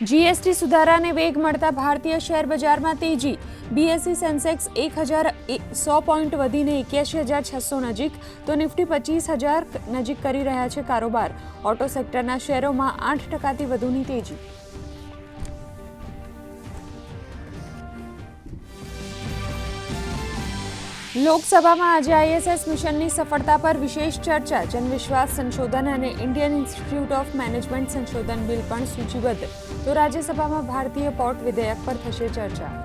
GST સુધારાને વેગ મળતા ભારતીય શેર બજારમાં તેજી. બીએસસી સેન્સેક્સ એક હજાર સો પોઈન્ટ વધીને એક્યાસી હજાર છસો નજીક તો નિફ્ટી પચીસ હજાર નજીક કરી રહ્યા છે કારોબાર. ઓટો સેક્ટરના શેરોમાં આઠ ટકાથી વધુની તેજી. લોકસભામાં આજે આઈએસએસ મિશનની સફળતા પર વિશેષ ચર્ચા. જનવિશ્વાસ સંશોધન અને ઇન્ડિયન ઇન્સ્ટિટ્યૂટ ઓફ મેનેજમેન્ટ સંશોધન બિલ પણ સૂચિબદ્ધ. તો રાજ્યસભામાં ભારતીય પોર્ટ વિધેયક પર થશે ચર્ચા.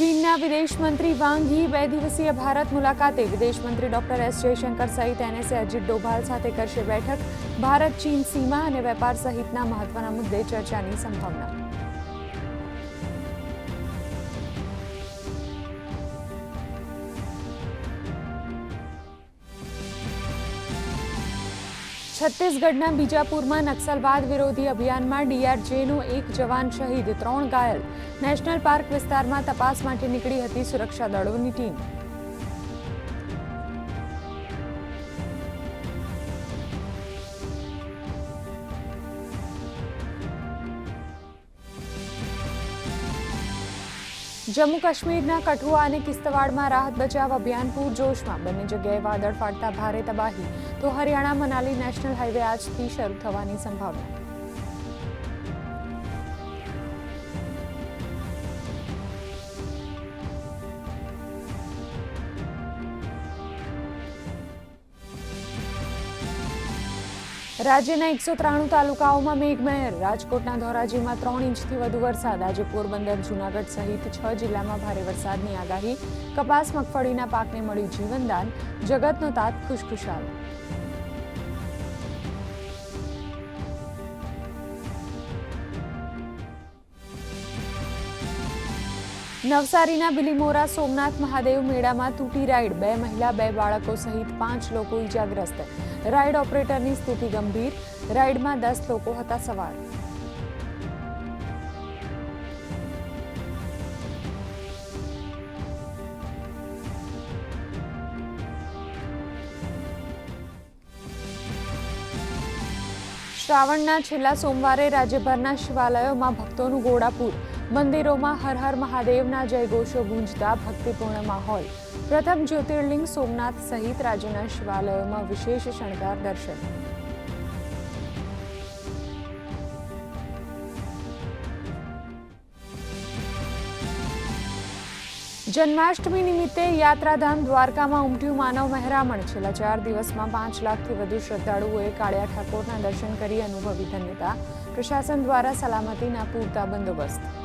ચીનના વિદેશ મંત્રી વાંગ યી બે દિવસીય ભારત મુલાકાતે વિદેશ મંત્રી ડોક્ટર એસ જયશંકર સહિત એનએસએ અજીત ડોભાલ સાથે કરશે બેઠક. ભારત ચીન સીમા અને વેપાર સહિતના મહત્વના મુદ્દે ચર્ચાની સંભાવના છત્તીસગઢના બીજાપુરમાં નક્સલવાદ વિરોધી અભિયાનમાં ડીઆરજેનો એક જવાન શહીદ, ત્રણ ઘાયલ. નેશનલ પાર્ક વિસ્તારમાં તપાસ માટે નીકળી હતી સુરક્ષા દળોની ટીમ. જમ્મુ કાશ્મીરના કઠુઆ અને કિસ્તવાડમાં રાહત બચાવ અભિયાન પૂરજોશમાં બંને જગ્યાએ વાદળ ફાટતા ભારે તબાહી. તો હરિયાણા મનાલી નેશનલ હાઈવે આજથી શરૂ થવાની સંભાવના. રાજ્યના એકસો ત્રાણું તાલુકાઓમાં મેઘમહેર. રાજકોટના ધોરાજીમાં ત્રણ ઇંચથી વધુ વરસાદ. આજે પોરબંદર, જૂનાગઢ સહિત છ જિલ્લામાં ભારે વરસાદની આગાહી. કપાસ, મગફળીના પાકને મળ્યું જીવનદાન. જગતનો તાત ખુશખુશાલ. નવસારીના બિલીમોરા સોમનાથ મહાદેવ મેળામાં તૂટી રાઈડ. બે મહિલા, બે બાળકો સહિત પાંચ લોકો ઇજાગ્રસ્ત રાઈડ ઓપરેટરની સ્થિતિ ગંભીર. રાઈડમાં દસ લોકો હતા સવાર. શ્રાવણના છેલ્લા સોમવારે રાજ્યભરના શિવાલયોમાં ભક્તોનું ઘોડાપૂર મંદિરોમાં હર હર મહાદેવના જયઘોષો ગુંજતા ભક્તિપૂર્ણ માહોલ પ્રથમ જ્યોતિર્લિંગ સોમનાથ સહિત રાજ્યના શિવાલયોમાં વિશેષ શણગાર દર્શન. જન્માષ્ટમી નિમિત્તે યાત્રાધામ દ્વારકામાં ઉમટ્યું માનવ મહેરામણ. છેલ્લા ચાર દિવસમાં પાંચ લાખથી વધુ શ્રદ્ધાળુઓએ કાળિયા ઠાકોરના દર્શન કરી અનુભવી ધન્યતા. પ્રશાસન દ્વારા સલામતીના પૂરતા બંદોબસ્ત.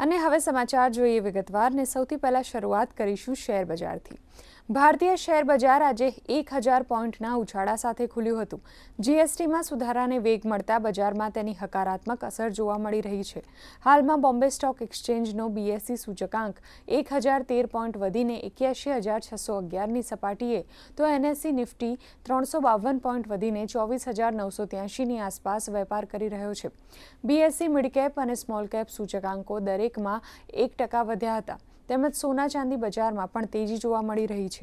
અને હવે સમાચાર જોઈએ વિગતવાર ને સૌથી પહેલા શરૂઆત કરીશું શેર બજારથી ભારતીય શેર બજાર આજે એક હજાર પોઈન્ટના ઉછાળા સાથે ખુલ્યું હતું. જીએસટીમાં સુધારાને વેગ મળતા બજારમાં તેની હકારાત્મક અસર જોવા મળી રહી છે. હાલમાં બોમ્બે સ્ટોક એક્સચેન્જનો બીએસસી સૂચકાંક એક હજાર તેર પોઈન્ટ વધીને એક્યાસી હજાર છસો અગિયારની સપાટીએ, તો એનએસસી નિફ્ટી ત્રણસો બાવન પોઈન્ટ વધીને ચોવીસ હજાર નવસો ત્યાસીની આસપાસ વેપાર કરી રહ્યો છે. બીએસસી મિડકેપ અને સ્મોલ કેપ સૂચકાંકો દરેકમાં એક ટકા વધ્યા હતા. તેમજ સોના ચાંદી બજારમાં પણ તેજી જોવા મળી રહી છે.